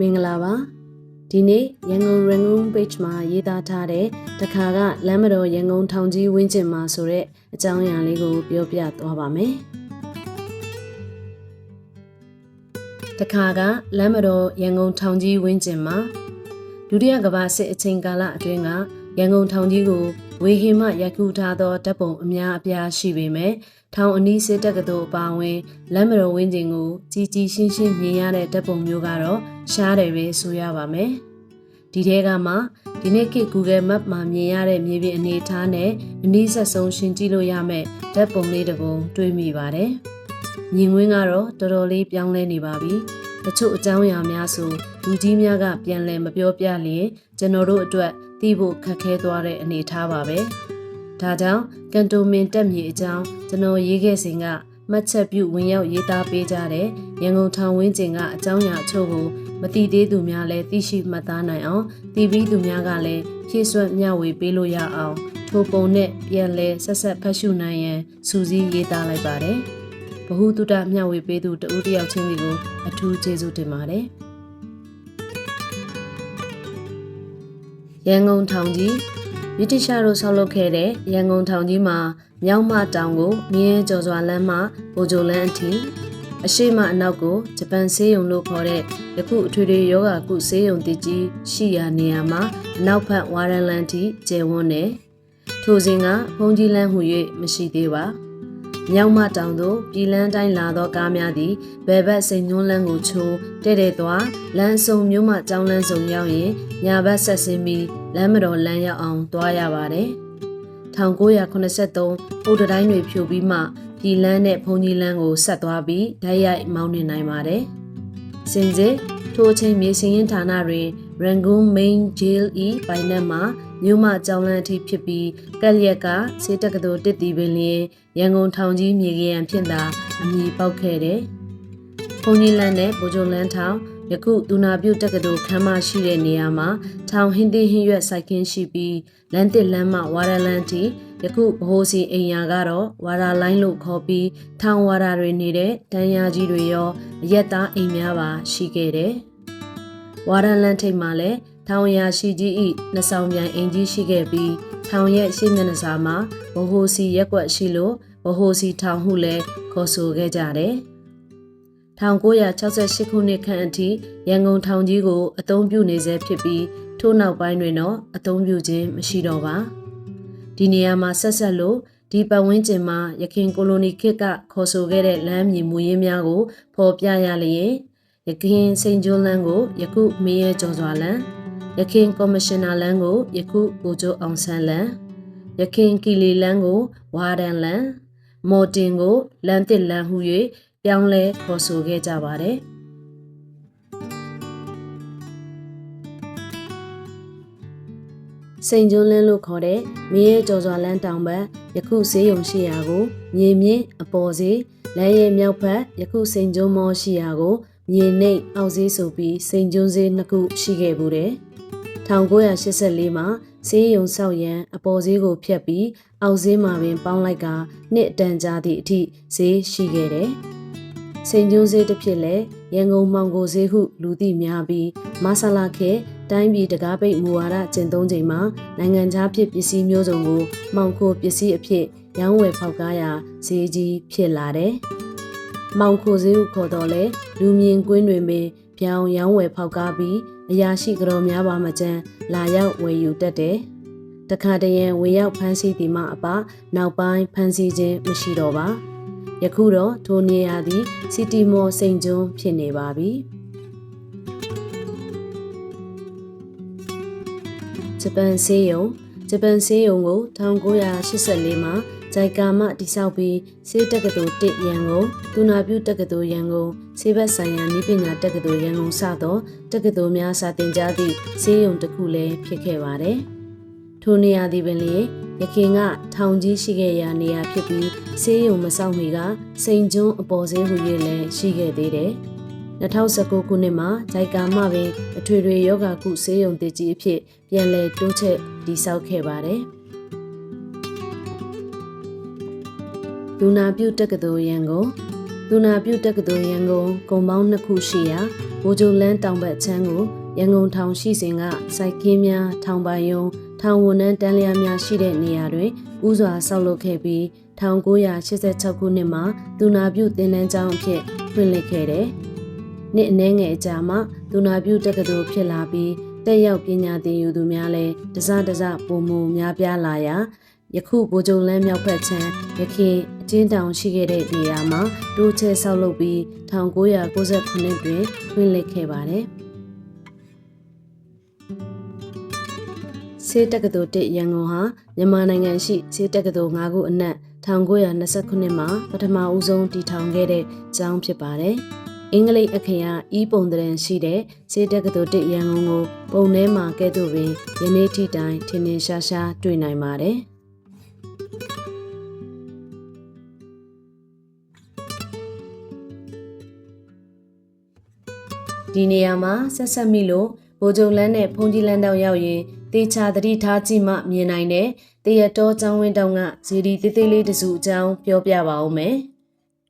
မင်္ဂလာပါဒီနေ့ရန်ကုန် Rangoon Page မှာရေးသားထားတဲ့တခါကလမ်းမတော်ရန်ကုန်ထောင်ကြီးဝင်းကျင်မှာဆိုတဲ့အကြောင်းအရာလေးကိုပြောပြသွားပါမယ်တခါကလမ်းမတော်ရန်ကုန်ထောင်ကြီးဝင်းကျင်မှာဒုတိယကမ္ဘာစစ်အချိန်ကာလအတွင်းက ရန်ကုန်ထောင်ကြီးကိုဝေဟင်မှရိုက်ကူးထားသောဓာတ်ပုံအများအပြားရှိပေမဲ့ထောင်အနီးစစ်တက္ကသိုလ်အပါအဝင်လမ်းမတော်ဝင်းကျင်ကိုကြီးကြီးရှင်းရှင်းမြင်ရတဲ့ဓာတ်ပုံမျိုးကတော့ရှားတယ်ပဲဆိုရပါမယ်။ဒီထဲကမှဒီနေ့ခေတ် Google Map မှာမြင်ရတဲ့မြေပြင်အနေအထားနဲ့အနည်းဆက်ဆုံးရှင်းကြည့်လို့ရမယ့်ဓာတ်ပုံလေးတစ်ပုံတွေ့မိပါတယ်။မြင်ကွင်းကတော့တော်တော်လေးပြောင်းလဲနေပါပြီ။ တချို့အကြောင်းအရာများဆိုလူကြီးများကပြန်လည်မပြောပြလျင်ကျွန်တော်တို့အတွက်သိဖို့ခက်ခဲသွားတဲ့အနေအထားပါပဲ။ဒါကြောင့်ကန်တိုမင်တက်မြေအကြောင်းကျွန်တော်ရေးခဲ့စဉ်ကမှတ်ချက်ပြုဝင်ရောက်ရေးသားပေးကြတဲ့ရန်ကုန်ထောင်ဝင်းကျင်ကအကြောင်းအရာအချို့ကိုမတိသေးသူများလည်းသိရှိမှတ်သားနိုင်အောင်တည်ပြီးသူများကလည်းဖြည့်ဆွတ်မျှဝေပေးလို့ရအောင်ထိုပုံနဲ့ပြန်လဲဆက်ဆက်ဖတ်ရှုနိုင်ရန်စူးစီးရေးသားလိုက်ပါတယ်။ ဘ ഹു တုတမျှဝေပေးသူတဦးတယောက်ချင်းစီကိုအထူးကျေးဇူးတင်ပါတယ်။ရန်ကုန်ထောင်ကြီးဗြိတိရှတို့ဆောက်လုပ်ခဲ့တဲ့ရန်ကုန်ထောင်ကြီးမှာမြောက်မတောင်ကိုမြင်းကျော်စွာလမ်းမှဘိုဂျိုလန်းအထိအရှိမအနောက်ကိုဂျပန်ဆေးရုံလို့ခေါ်တဲ့ယခုအထွေထွေယောဂကုဆေးရုံတည်ကြီးရှိရာနေရာမှာအနောက်ဘက်ဝါရန်လန်ထိကျယ်ဝန်းတယ်ထိုစဉ်ကဘုံကြီးလန်းဟု၍မရှိသေးပါ မြောက်မတောင်သို့ပြည်လန်းတိုင်းလာသောကားများသည်ဘယ်ဘက်စိန်ညွန်းလန်းကိုချိုးတဲ့တဲ့သွားလမ်းစုံမျိုးမှကြောင်းလန်းစုံရောက်ရင်ညာဘက်ဆက်ဆင်းပြီးလမ်းမတော်လမ်းရောက်အောင်သွားရပါတယ်1983ပုတ်တိုင်းတွေဖြိုပြီးမှပြည်လန်းနဲ့ဘုံကြီးလန်းကိုဆက်သွားပြီးဓာတ်ရိုက်မောင်းနေနိုင်ပါတယ်စင်စစ် ထိုအချိန်မြေစင်ရင်ဌာနတွင် Rangoon Main Jail E ပိုင်နက်မှာမြို့မကြောင်းလန်းအထိဖြစ်ပြီးကက်လျက်ကစေတက္ကသိုလ်တစ်တီပင်လျင်ရန်ကုန်ထောင်ကြီးမြေကရန်ဖြစ်တာအမည်ပေါက်ခဲ့တယ်။ဘုံကြီးလန်းနဲ့ဗိုလ်ချုပ်လန်းထောင်ယခုဒူနာပြုတ်တက္ကသိုလ်ခမ်းမရှိတဲ့နေရာမှာထောင်ဟင်းသေးဟင်းရွက်စိုက်ခင်းရှိပြီးလမ်းတစ်လမ်းမှဝါရလန်းတီ ယခုဘဟိုစီအိမ်ယာကတော့ဝါရာလိုင်းလို့ခေါ်ပြီးထောင်ဝါရာတွေနေတဲ့တန်းရာကြီးတွေရောအရက်သားအိမ်များပါရှိခဲ့တယ်။ဝါရလန်းထိပ်မှာလည်းထောင်ရာရှိကြီးဤနှစ်ဆောင်ပြန်အိမ်ကြီးရှိခဲ့ပြီးထောင်ရဲ့ရှေ့မျက်နှာစာမှာဘဟိုစီရက်ွက်ရှိလို့ဘဟိုစီထောင်ဟုလည်းခေါ်ဆိုခဲ့ကြတယ်။1968ခုနှစ်ခန့်အထိရန်ကုန်ထောင်ကြီးကိုအသုံးပြုနေဆဲဖြစ်ပြီးထို့နောက်ပိုင်းတွင်တော့အသုံးပြုခြင်းမရှိတော့ပါ ဒီနေရာမှာဆက်ဆက်လို့ဒီပတ်ဝန်းကျင်မှာရခင်ကိုလိုနီခေတ်ကခေါ်ဆိုခဲ့တဲ့လမ်းမြင်မူရင်းများကိုဖော်ပြရလျင်ရခင်စိန်ကျွန်းလမ်းကိုယခုမေးရဲကျော်စွာလမ်းရခင်ကော်မရှင်နာလမ်းကိုယခုကိုကျိုးအောင်ဆန်းလမ်းရခင်ကီလီလမ်းကိုဝါဒန်လမ်းမော်တင်ကိုလမ်းတစ်လမ်းဟု၍ပြောင်းလဲခေါ်ဆိုခဲ့ကြပါတယ် စိန်ကျွန်းလင်းလို့ခေါ်တဲ့မင်းရဲ့ကြော်စွာလန်းတောင်ဘက်ယခုဈေးရုံရှိရာကိုမြေမြင့်အပေါ်ဈေးလမ်းရဲ့မြောက်ဘက်ယခုစိန်ကျွန်းမောရှိရာကိုမြေနှိပ်အောက်ဈေးဆိုပြီးစိန်ကျွန်းဈေးနှစ်ခုရှိခဲ့ဘူးတဲ့1984မှာဈေးရုံဆောက်ရန်အပေါ်ဈေးကိုဖျက်ပြီးအောက်ဈေးမှာပင်ပေါင်းလိုက်ကနှစ်တန်ကြာသည့်အထိဈေးရှိခဲ့တယ်။စိန်ကျိုးဈေးတစ်ဖြစ်လဲရန်ကုန်မောင်ကိုဈေးဟုလူသိများပြီးမဆလာခဲ တိုင်းပြည်တကားပိတ်မူဝါဒကျင့်သုံးချိန်မှာနိုင်ငံခြားဖြစ်ပစ္စည်းမျိုးစုံကိုမှောင်ခိုပစ္စည်းအဖြစ်ရောင်းဝယ်ဖောက်ကားရာဈေးကြီးဖြစ်လာတယ်။မောင်ခိုဈေးဟုခေါ်တော့လဲလူမြင်ကွင်းတွင်ပင်ပြောင်းရောင်းဝယ်ဖောက်ကားပြီးအရာရှိကြော်များပါမကျန်လာရောက်ဝယ်ယူတတ်တယ်။တခါတရံဝင်ရောက်ဖမ်းဆီးသည်မှအပနောက်ပိုင်းဖမ်းဆီးခြင်းမရှိတော့ပါ။ယခုတော့ထိုနေရာသည်စီတီမော်စိန်ကျွန်းဖြစ်နေပါပြီ ဂျပန်ဆေးရုံဂျပန်ဆေးရုံကို1984မှာဂျိုင်ကာမှတိစောက်ပြီးဆေးတက္ကသိုလ်1ရန်ကုန်တူနာပြုတက္ကသိုလ်ရန်ကုန်ဆေးဘက်ဆိုင်ရာနည်းပညာတက္ကသိုလ်ရန်ကုန်စသောတက္ကသိုလ်များစာသင်ကြားသည့်ဆေးရုံတစ်ခုလည်းဖြစ်ခဲ့ပါတယ်။ထိုနေရာသည်ပင်လေယခင်ကထောင်ကြီးရှိခဲ့ရာနေရာဖြစ်ပြီးဆေးရုံမဆောင်မီကစိန်ကျွန်းအပေါ်ဆေးဟူ၍လည်းရှိခဲ့သေးတယ်။ 2019ခုနှစ်မှာဂျိုက်ကာမှပင်အထွေထွေယောဂကုဆေးရုံတည်ကြီးအဖြစ်ပြန်လည်တိုးချက်တည်ဆောက်ခဲ့ပါတယ်။လူနာပြုတက္ကသိုလ်ရန်ကုန်သူနာပြုတက္ကသိုလ်ရန်ကုန်ကုံပေါင်းနှစ်ခုရှိရာဘိုဂျိုလန်းတောင်ဘက်ချမ်းကိုရန်ကုန်ထောင်ရှိစဉ်ကစိုက်ကင်းများထောင်ပိုင်ယုံထောင်ဝန်ထမ်းတန်းလျားများရှိတဲ့နေရာတွင်ဥစွာဆောက်လုပ်ခဲ့ပြီး1986ခုနှစ်မှာသူနာပြုသင်တန်းကျောင်းအဖြစ်ဖွင့်လှစ်ခဲ့တယ်။ နှစ်အနည်းငယ်အကြာမှာသူနာပြုတက္ကသိုလ်ဖြစ်လာပြီးတက်ရောက်ပညာသင်ယူသူများလည်းတစတစပုံမူများပြားလာရာယခုဗိုလ်ချုပ်လန်းမြောက်ဖက်ချမ်းရခင်အကျဉ်းတောင်ရှိခဲ့တဲ့နေရာမှာတိုးချဲဆောက်လုပ်ပြီး1998ခုနှစ်တွင်ဖွင့်လှစ်ခဲ့ပါတယ်။ဆေးတက္ကသိုလ်တစ်ရန်ကုန်ဟာမြန်မာနိုင်ငံရှိဆေးတက္ကသိုလ်၅ခုအနက်1929ခုနှစ်မှာပထမဦးဆုံးတည်ထောင်ခဲ့တဲ့ကျောင်းဖြစ်ပါတယ်။ အင်္ဂလိပ်အခရာဤပုံသဏ္ဍာန်ရှိတဲ့ဆေးတက္ကသိုလ်တစ်ရန်ကုန်ကိုပုံထဲမှာကဲ့သို့ပင်ယနေ့ထိတိုင်ထင်ထင်ရှားရှားတွေ့နိုင်ပါတယ်။ဒီနေရာမှာဆက်ဆက်မိလို့ဘိုဂျုံလန်းနဲ့ဖုန်ကြီးလန်းတောင်ရောက်ရင်တေချာသတိထားကြည့်မှမြင်နိုင်တယ်။တရတော်ចောင်းဝင်းတောင်ကဇီဒီသေးသေးလေးတစုအကြောင်းပြောပြပါဦးမယ်။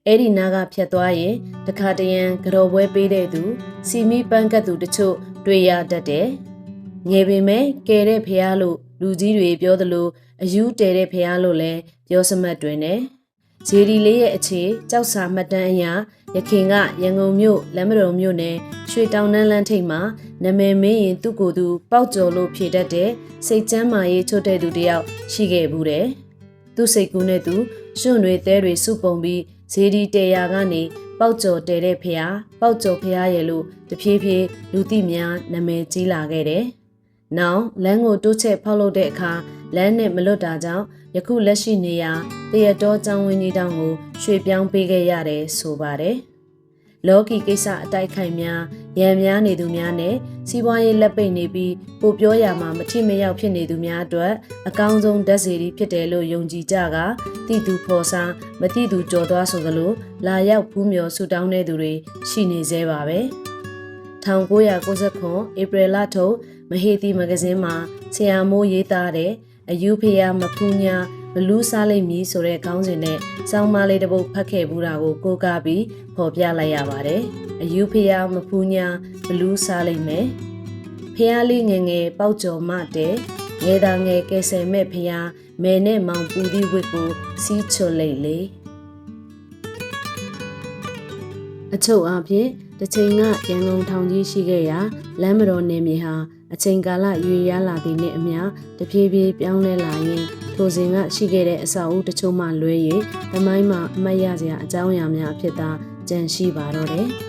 အဲ့ဒီနားကဖြတ်သွားရင်တခါတရံကြော်ပွဲပေးတဲ့သူစီမီပန်းကတ်သူတချို့တွေ့ရတတ်တယ်။ငယ်ပင်မဲ့ကဲတဲ့ဖះလို့လူကြီးတွေပြောသလိုအယူတဲတဲ့ဖះလို့လည်းပြောစမှတ်တွင်တယ်။ဇီဒီလေးရဲ့အခြေကြောက်စာမှတ်တမ်းအရာရခင်ကရန်ကုန်မြို့လမ်းမတော်မြို့နယ်ရွှေတောင်နှန်းလန်းထိပ်မှာနမယ်မင်းရင်သူ့ကိုယ်သူပေါက်ကျော်လို့ဖြေတတ်တဲ့စိတ်ချမ်းမာရေးချွတ်တဲ့သူတယောက်ရှိခဲ့ဘူးတယ်။သူ့စိတ်ကူးနဲ့သူရွှွန့်တွေတဲတွေစုပုံပြီး ဇေဒီတေယာကနေပေါက်ကျော်တဲတဲ့ဖះပေါက်ကျော်ဖះရဲ့လို့တဖြည်းဖြည်းလူသိများနမယ်ကြီးလာခဲ့တယ်။နောက်လမ်းကိုတိုးချက်ဖောက်လုပ်တဲ့အခါလမ်းနဲ့မလွတ်တာကြောင့်ယခုလက်ရှိနေရာတရတော်ကျောင်းဝင်းကြီးတောင်ကိုရွှေ့ပြောင်းပေးခဲ့ရတယ်ဆိုပါတယ်။လော်ကီကိစ္စအတိုက်ခိုက်များ ရံများနေသူများနဲ့စီးပွားရေးလက်ပိတ်နေပြီးပိုပြောရမှာမထိမရောက်ဖြစ်နေသူများအတွက်အကောင်းဆုံးဓာတ်စီရီဖြစ်တယ်လို့ယုံကြည်ကြကတိသူဖော်စားမတိသူကြော်သွားဆိုသလိုလာရောက်ဖူးမြော်ဆူတောင်းတဲ့သူတွေရှိနေသေးပါပဲ1999ဧပြီလထုတ်မဟေတီမဂဇင်းမှာဆရာမိုးရေးသားတဲ့အယူဖေယမဖူးညာ ဘလူးစားလိမ့်မည်ဆိုတဲ့ခေါင်းစဉ်နဲ့စောင်းမလေးတစ်ပုဒ်ဖတ်ခဲ့ဘူးတာကိုကိုးကားပြီးဖော်ပြလိုက်ရပါတယ်။အယူဖေယမဖူးညာဘလူးစားလိမ့်မယ်။ဖះလေးငယ်ငယ်ပေါက်ကြော်မတဲ့ငယ်သာငယ်ကဲဆယ်မဲ့ဖះမဲနဲ့မောင်ပူသီးဝစ်ကိုစီးချွတ်လိုက်လေ။အချုပ်အဖြစ်တစ်ချိန်ကရန်ကုန်ထောင်ကြီးရှိခဲ့ရာလမ်းမတော်နယ်မြေဟာ အချိန်ကာလရွေရလာသည့်နှင့်အမျှတပြေးပြေးပြောင်းလဲလာရင်ထိုစဉ်ကရှိခဲ့တဲ့အဆောက်အဦတချို့မှလွဲ၍သမိုင်းမှာအမတ်ရစရာအကြောင်းအရာများအဖြစ်သာကြန့်ရှိပါတော့တယ်။